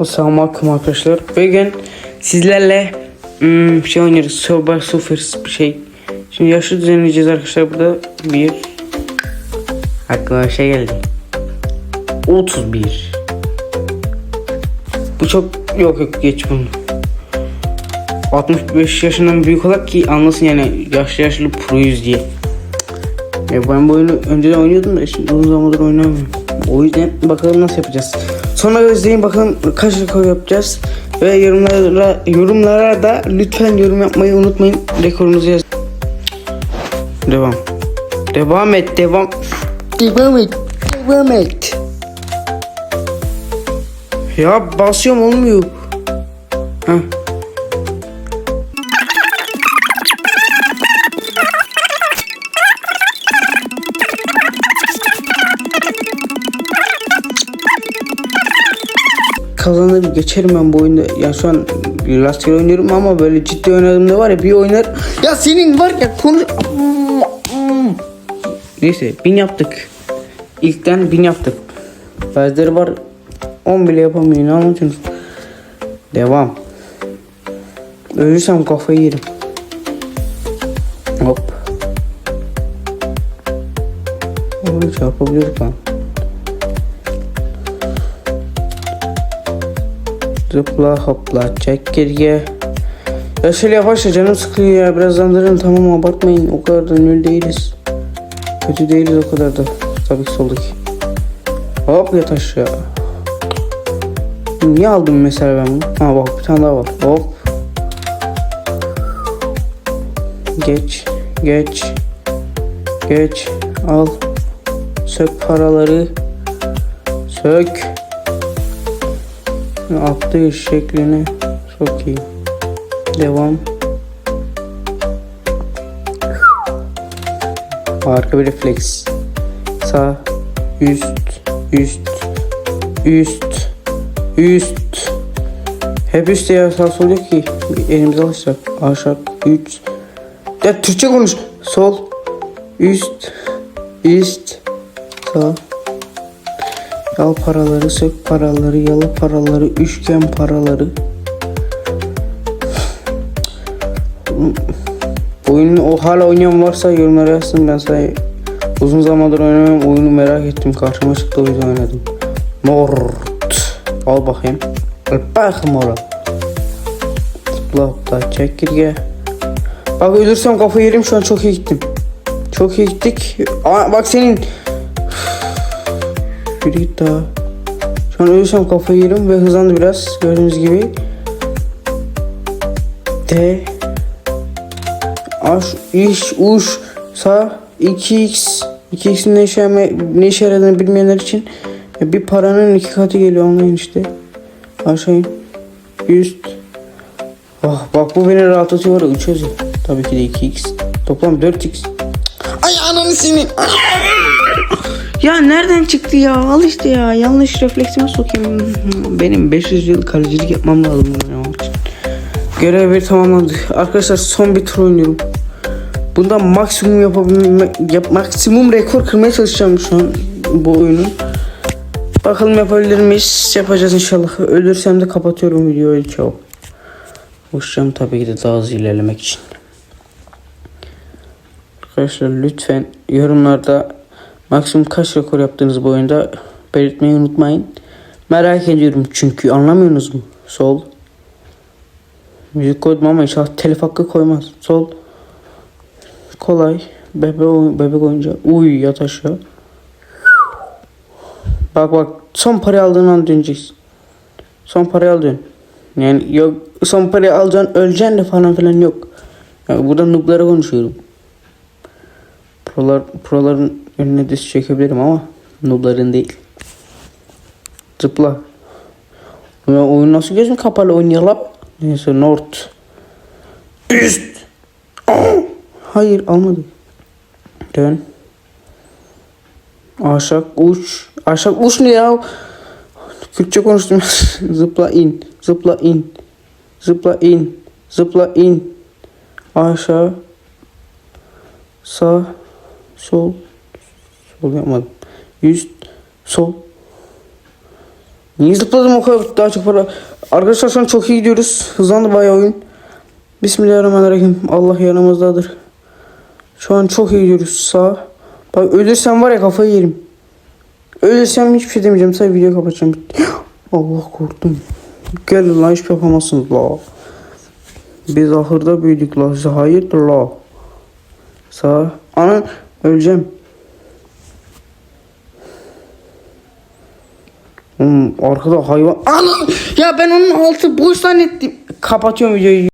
Selamünaleyküm arkadaşlar. Bugün sizlerle hmm, şey oynuyoruz. Subway Surfers bir şey. Şimdi yaşı düzenleyeceğiz arkadaşlar. Burada bir aklıma bir şey geldi. 31 Bu çok yok yok geç bunu. 65 yaşından büyük olarak ki anlasın yani yaşlı yaşlı proyuz diye. Ya ben bu oyunu önceden oynuyordum da şimdi uzun zamandır oynamıyorum. O yüzden bakalım nasıl yapacağız. Sonra izleyin bakalım kaç rekor yapacağız. Ve yorumlara, yorumlara da lütfen yorum yapmayı unutmayın. Rekorunuzu yaz. Devam. Devam et, devam. Devam et, devam et. Ya basıyorum olmuyor. Heh. Kazanır geçerim ben bu oyunda. Ya şu an rastgele oynuyorum ama böyle ciddi oynadığımda var ya bir oynar. Ya senin var ya konuş. Neyse bin yaptık. İlkten bin yaptık. Bazıları var 10 bile yapamıyor ne anlatıyorsunuz? Devam. Ölürsem kafayı yerim. Hop. Oy çarpabiliyoruz lan. Zıpla hopla çek geriye. Ya şöyle yavaş ya canım sıkılıyor ya biraz andırın tamam abartmayın o kadar da ünlü değiliz. Kötü değiliz o kadar da. Tabii ki soldaki. Hop yat aşağı. Niye aldım mesela ben bunu? Ha bak bir tane daha var. Hop. Geç. Geç. Geç. Al. Sök paraları. Sök. Attığı şeklini çok iyi. Devam. Harika bir refleks. Sağ, üst, üst, üst, üst. Hep üst ya sağ sol yok ki. Elimiz alışacak. Aşağı, üst. Ya Türkçe konuş. Sol, üst, üst, sağ. Al paraları, sök paraları, yalı paraları, üçgen paraları. Oyunu o hala oynayan varsa yorumlara yazsın ben sana uzun zamandır oynamıyorum oyunu merak ettim karşıma çıktı o yüzden oynadım. Mort. Al bakayım. Al bakayım ora. Zıpla hopla çekirge. Bak ölürsem kafayı yerim şu an çok iyi gittim. Çok iyi gittik. Aa, bak senin Yürü git daha. Şu an ölürsem kafayı yerim ve hızlandı biraz. Gördüğünüz gibi. T Aş, iş, uş, sağ, 2x 2x'in ne işe, ne işe yaradığını bilmeyenler için bir paranın iki katı geliyor anlayın işte. Aşağı in. Üst. Oh, bak bu beni rahatlatıyor. 3 yazıyor. Tabii ki de 2x. Toplam 4x. Ay ananı senin. Ya nereden çıktı ya? Al işte ya. Yanlış refleksime sokayım. Benim 500 yıl kalecilik yapmam lazım bunu yapmak. Görev bir tamamlandı. Arkadaşlar son bir tur oynuyorum. Bunda maksimum yapabilme, yap, maksimum rekor kırmaya çalışacağım şu an bu oyunu. Bakalım yapabilir miyiz? Yapacağız inşallah. Ölürsem de kapatıyorum videoyu. Ciao. Uçacağım tabii ki de daha hızlı ilerlemek için. Arkadaşlar lütfen yorumlarda maksimum kaç rekor yaptığınız bu oyunda belirtmeyi unutmayın. Merak ediyorum çünkü anlamıyorsunuz mu? Sol. Müzik koydum ama inşallah telif hakkı koymaz. Sol. Kolay. Bebe bebek oyuncağı. Uy yat aşağı. Bak bak son parayı aldığın an döneceksin. Son parayı aldın. Yani yok son parayı alacaksın öleceksin de falan filan yok. Yani burada nooblara konuşuyorum. Prolar, proların önüne diz çekebilirim ama noobların değil. Zıpla. Ya oyun nasıl gözüm kapalı oynayalım? Neyse North. Üst. Hayır almadı. Dön. Aşağı uç. Aşağı uç ne ya? Türkçe konuştum. zıpla in. Zıpla in. Zıpla in. Zıpla in. Aşağı. Sağ. Sol. Sol yapmadım. Üst. Sol. Niye zıpladım o kadar daha çok para? Arkadaşlar şu an çok iyi gidiyoruz. Hızlandı bayağı oyun. Bismillahirrahmanirrahim. Allah yanımızdadır. Şu an çok iyi gidiyoruz. Sağ. Bak ölürsem var ya kafayı yerim. Ölürsem hiçbir şey demeyeceğim. Sadece video kapatacağım. Allah korktum. Gelin lan hiçbir yapamazsınız la. Biz ahırda büyüdük la. Hayırdır la. Sağ. Ana öleceğim. Hmm, arkada hayvan. Ana! Ya ben onun altı boş zannettim. Kapatıyorum videoyu.